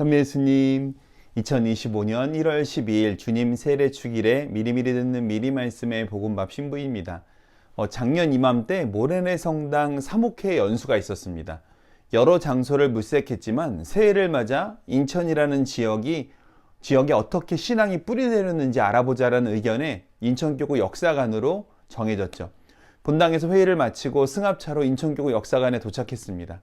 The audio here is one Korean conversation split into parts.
천미예수님, 2025년 1월 12일 주님 세례 축일에 미리미리 듣는 미리 말씀의 복음밥 신부입니다. 어, 작년 이맘때 모래내 성당 사목회 연수가 있었습니다. 여러 장소를 물색했지만 새해를 맞아 인천이라는 지역이 지역에 어떻게 신앙이 뿌리내렸는지 알아보자라는 의견에 인천교구 역사관으로 정해졌죠. 본당에서 회의를 마치고 승합차로 인천교구 역사관에 도착했습니다.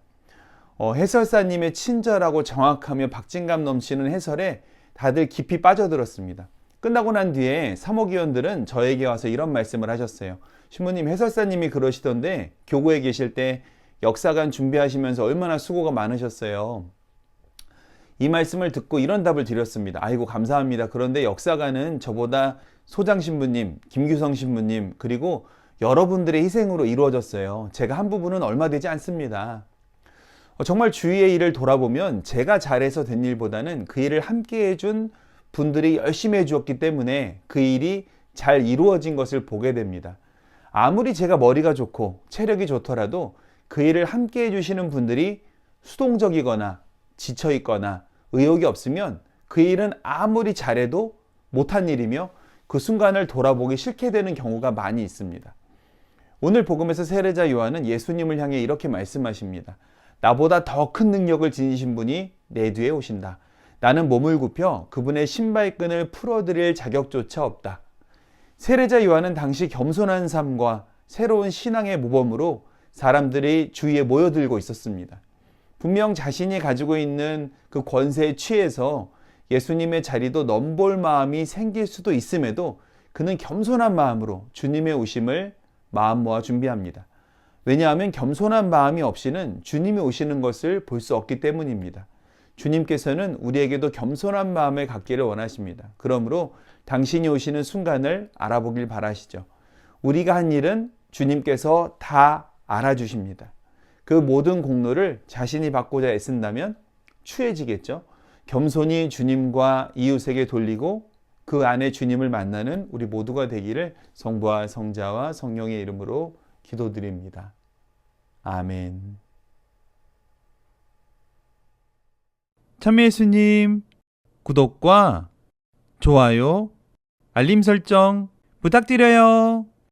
어, 해설사님의 친절하고 정확하며 박진감 넘치는 해설에 다들 깊이 빠져들었습니다. 끝나고 난 뒤에 사목위원들은 저에게 와서 이런 말씀을 하셨어요. 신부님 해설사님이 그러시던데 교구에 계실 때 역사관 준비하시면서 얼마나 수고가 많으셨어요. 이 말씀을 듣고 이런 답을 드렸습니다. 아이고 감사합니다. 그런데 역사관은 저보다 소장 신부님, 김규성 신부님 그리고 여러분들의 희생으로 이루어졌어요. 제가 한 부분은 얼마 되지 않습니다. 어, 정말 주위의 일을 돌아보면 제가 잘해서 된 일보다는 그 일을 함께 해준 분들이 열심히 해주었기 때문에 그 일이 잘 이루어진 것을 보게 됩니다. 아무리 제가 머리가 좋고 체력이 좋더라도 그 일을 함께 해주시는 분들이 수동적이거나 지쳐있거나 의욕이 없으면 그 일은 아무리 잘해도 못한 일이며 그 순간을 돌아보기 싫게 되는 경우가 많이 있습니다. 오늘 복음에서 세례자 요한은 예수님을 향해 이렇게 말씀하십니다. 나보다 더 큰 능력을 지니신 분이 내 뒤에 오신다. 나는 몸을 굽혀 그분의 신발끈을 풀어드릴 자격조차 없다. 세례자 요한은 당시 겸손한 삶과 새로운 신앙의 모범으로 사람들이 주위에 모여들고 있었습니다. 분명 자신이 가지고 있는 그 권세에 취해서 예수님의 자리도 넘볼 마음이 생길 수도 있음에도 그는 겸손한 마음으로 주님의 오심을 마음 모아 준비합니다. 왜냐하면 겸손한 마음이 없이는 주님이 오시는 것을 볼 수 없기 때문입니다. 주님께서는 우리에게도 겸손한 마음을 갖기를 원하십니다. 그러므로 당신이 오시는 순간을 알아보길 바라시죠. 우리가 한 일은 주님께서 다 알아주십니다. 그 모든 공로를 자신이 받고자 애쓴다면 추해지겠죠. 겸손히 주님과 이웃에게 돌리고 그 안에 주님을 만나는 우리 모두가 되기를 성부와 성자와 성령의 이름으로 기도드립니다. 아멘. 참 예수님 구독과 좋아요, 알림 설정 부탁드려요.